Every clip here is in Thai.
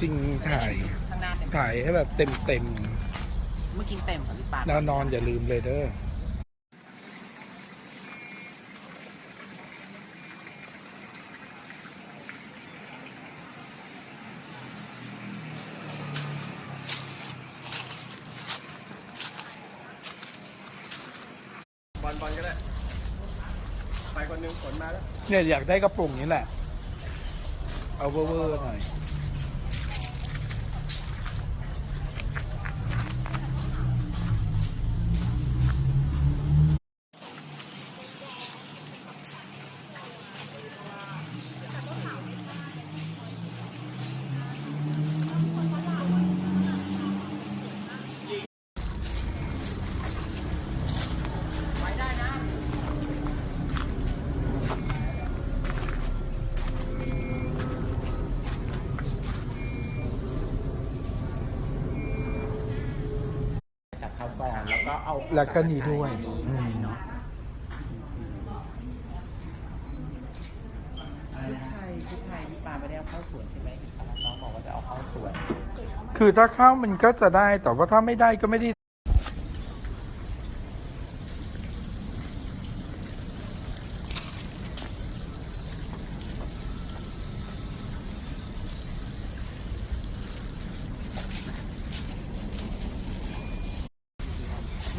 จริงถ่ายข้างหน้าเต็มถ่ายให้แบบเต็มเต็มเมื่อกี้เต็มค่ะพี่ปาน ๆแล้วนอนอย่าลืมเลยเด้อบอลบอลก็ได้ ไปคนหนึงฝนมาแล้ว เนี่ยอยากได้กระปุกนี้แหละ เอาเวอร์ๆหน่อย แล้วก็เอาแล้วก็นี่ด้วยอืมเนาะชุดไทยชุดไทยพี่ปานไม่ได้เอาเข้าสวนใช่ไหมน้องบอกว่าจะเอาเข้าสวน คือถ้าเข้ามันก็จะได้แต่ว่าถ้าไม่ได้ก็ไม่ได้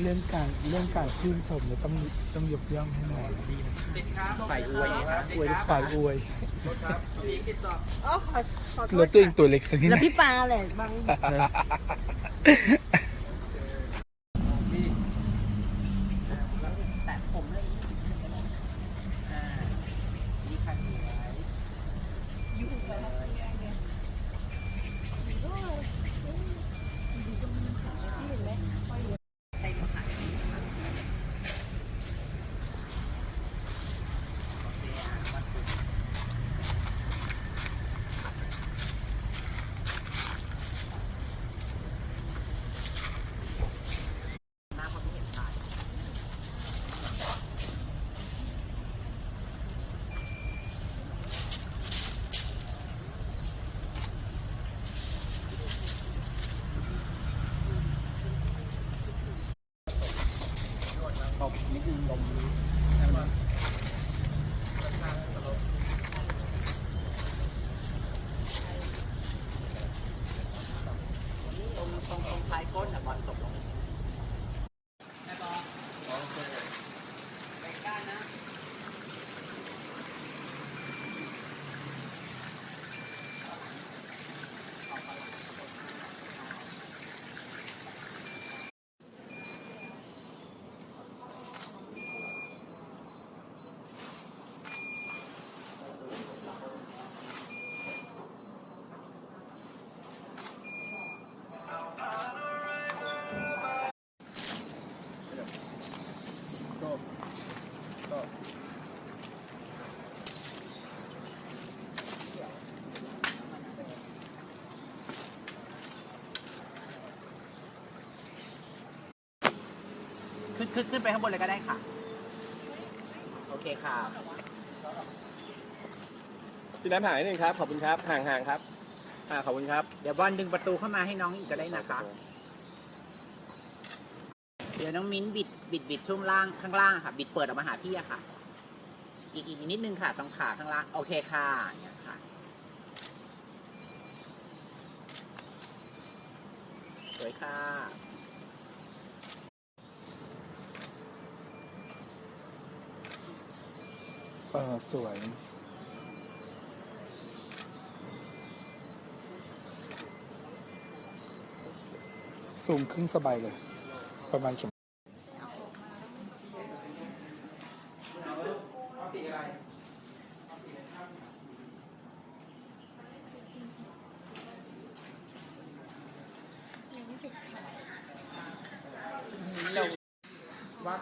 เรื่องการ เรื่องการชื่นชมเนี่ยต้องต้องยกย่องให้หน่อยฝ่ายอวยนะคะอวยฝ่ายอวยอ๋อขอขอโทแล้วษตัวเองตัวเล็กสักทีแล้วไหนพี่ปาแหละบาง แต่ผมเลยอ่านี่ค่ะสวยอยู่เลยเต็มค่ะโอเคอะวัดดูหน้าเขาไม่เห็นถ่าย ตบนิดนึงลมตรงตรงตรงท้ายก้นอะบอลตกลงแม่บอลไปได้นะ ก็ก็ ขึ้นขึ้นขึ้นไปข้างบนเลยก็ได้ค่ะ โอเคค่ะพี่น้ำหายหนึ่งครับ ขอบคุณครับ ห่างห่างๆครับอ่าขอบคุณครับ เดี๋ยวบอลดึงประตูเข้ามาให้น้องอีกก็ได้นะคะ เดี๋ยวน้องมิ้นบิดบิดบิดช่วงล่างข้างล่างอะค่ะ บิดเปิดออกมาหาพี่อะค่ะ อีกอีกนิดนึงค่ะสองขาข้างล่าง โอเคค่ะอย่างเงี้ยค่ะ สวยค่ะ เออสวยซูมครึ่งสบายเลย ประมาณเข็มวัด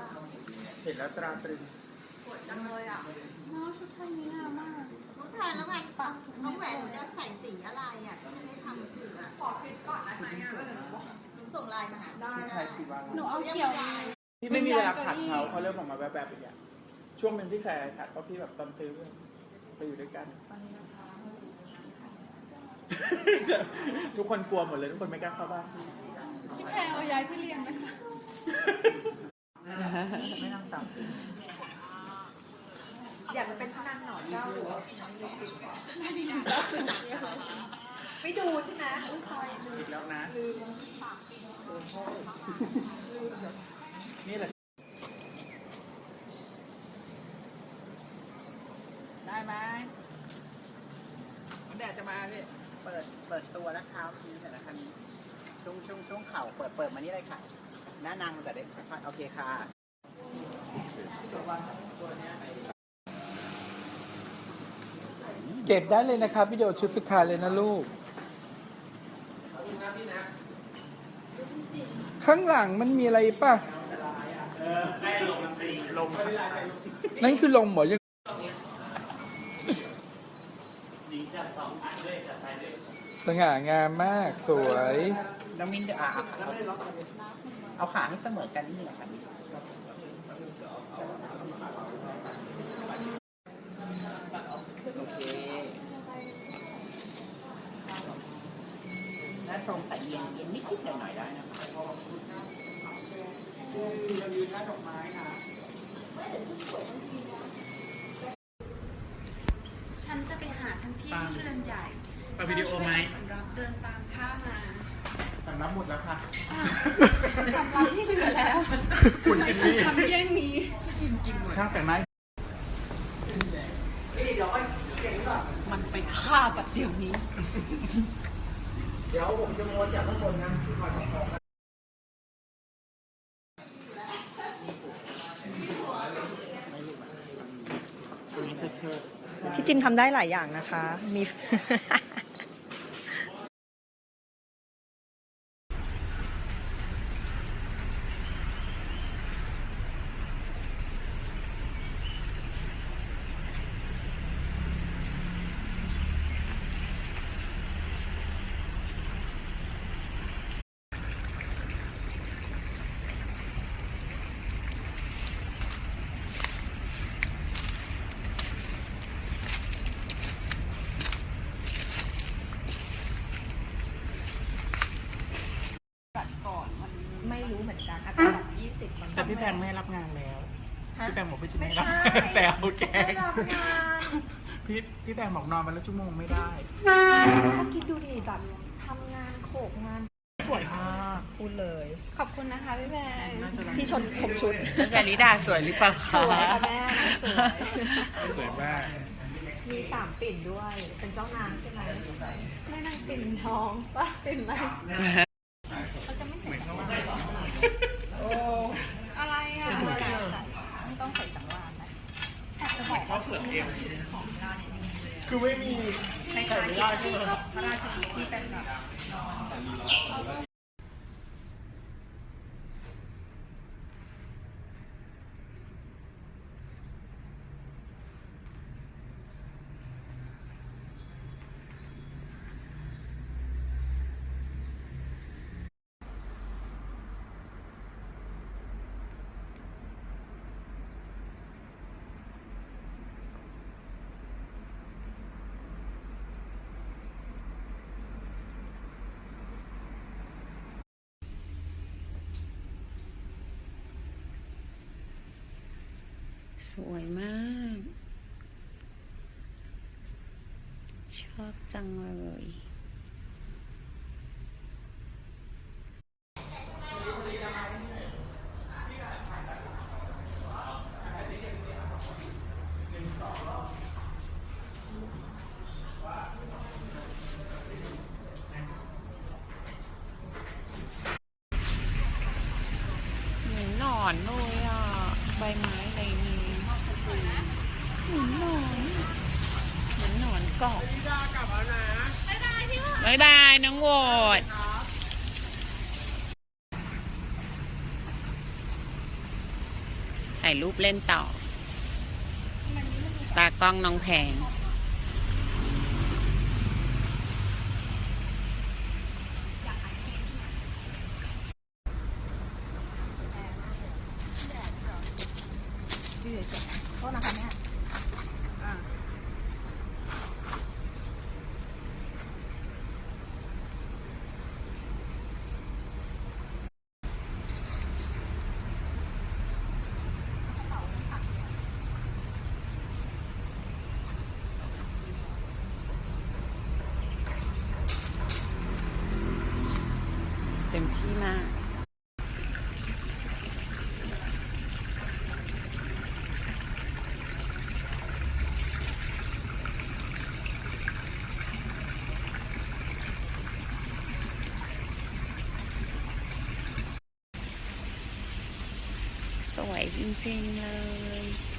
เห็นแล้วตราตรึง น้องชุดไทยนี้น่ามากน้องแพนแล้วไงปะน้องแหวนหนูจะใส่สีอะไรอะก็ไม่ได้ทำถืออะขอคลิปก่อนได้ไหมอะหนูส่งไลน์มาหาได้ไทยสีวันหนูเอาเขียวพี่ไม่มีเวลาขัดเขาเขาเริ่มออกมาแบบแบบๆอีกอย่างช่วงหนึ่งที่ใส่ขัดเพราะพี่แบบตอนซื้อไปอยู่ด้วยกันทุกคนกลัวหมดเลยทุกคนไม่กล้าเข้าบ้านพี่แพรเอาย้ายที่เรียนไหมคะไม่ต้องจับ อยากจะเป็นพนันหนอนเจ้าหรือว่าไม่ดูใช่ไหมอุ้ยคอยอีกแล้วนะนี่แหละได้ไหมแดดจะมาพี่เปิดเปิดตัวนะครับทีเสร็จแล้วคันช่วงช่วงช่วงเข่าเปิดเปิดมานี่เลยค่ะหน้านางจะได้ค่อยๆโอเคค่ะเก็บได้เลยนะครับวิดีโอชุดสุดท้ายเลยนะลูก ข้างหลังมันมีอะไรป่ะ นั่นคือลมเหรอยังสง่างามมากสวย น้องมินเดี๋ยวอะเอาเอาขาให้เสมอกันนี่แหละครับโอเคหน้าตรงแต่เอียงเอียงนิดๆหน่อยๆได้นะครับ ฉันจะไปหาทันที่ที่เรือนใหญ่เอาวิดีโอไหมสำหรับเดินตามข้ามาสำนับหมดแล้วค่ะสำหรับที่เหลือแล้วคุณจิมมี่ทำเยี่ยงนี้ช่างแต่งหน้ามันไปฆ่าแบบเดี๋ยวนี้ เดี๋ยวผมจะโมนจากข้างบนนะที่คอยประคอง พี่จินทำได้หลายอย่างนะคะ มีรู้เหมือนกันอาจจะแบบยี่สิบมัน แต่ พี่แพงไม่ให้รับงานแล้วฮะพี่แพงบอกพี่จะไม่ไม่รับใช่แต่เอาแกงไม่รับงานพี่พี่แพงบอกนอนวันละชั่วโมงไม่ได้ก็คิดดูดิแบบทำงานโขกงานสวยมากพูดเลย ขอบคุณนะคะพี่แพรพี่ชมชมชุดแฟนิดาสวยหรือเปล่าสคะวยค่ะแม่สวยสวยมากมีสามปิ่นด้วย เป็นเจ้านางใช่ไหมไม่นางปิ่นทองปะปิ่นอะไรเขาจะไม่ใส่สังวานหรอ อะไรอะ ไม่ได้ใส่ไม่ต้องใส่สังวานนะแอบจะบอกว่าเผือกเองของราชินีเลยอะ คือไม่มีใส่ไม่ได้ใช่ไหม พระราชินีที่เป็นแบบ วยมาก ชอบจังเลยเหมือนหนอนเลยอะ ใบไม้อะไรนี้เหมือนหนอนเหมือนหนอนเกาะ บ๊ายบายพี่บ๊ายบายน้องโหวดถ่ายรูปเล่นต่อ ตากล้องน้องแพงโทษนะคะเนี่ย ต็มที่มากสวยจริง ๆ เลย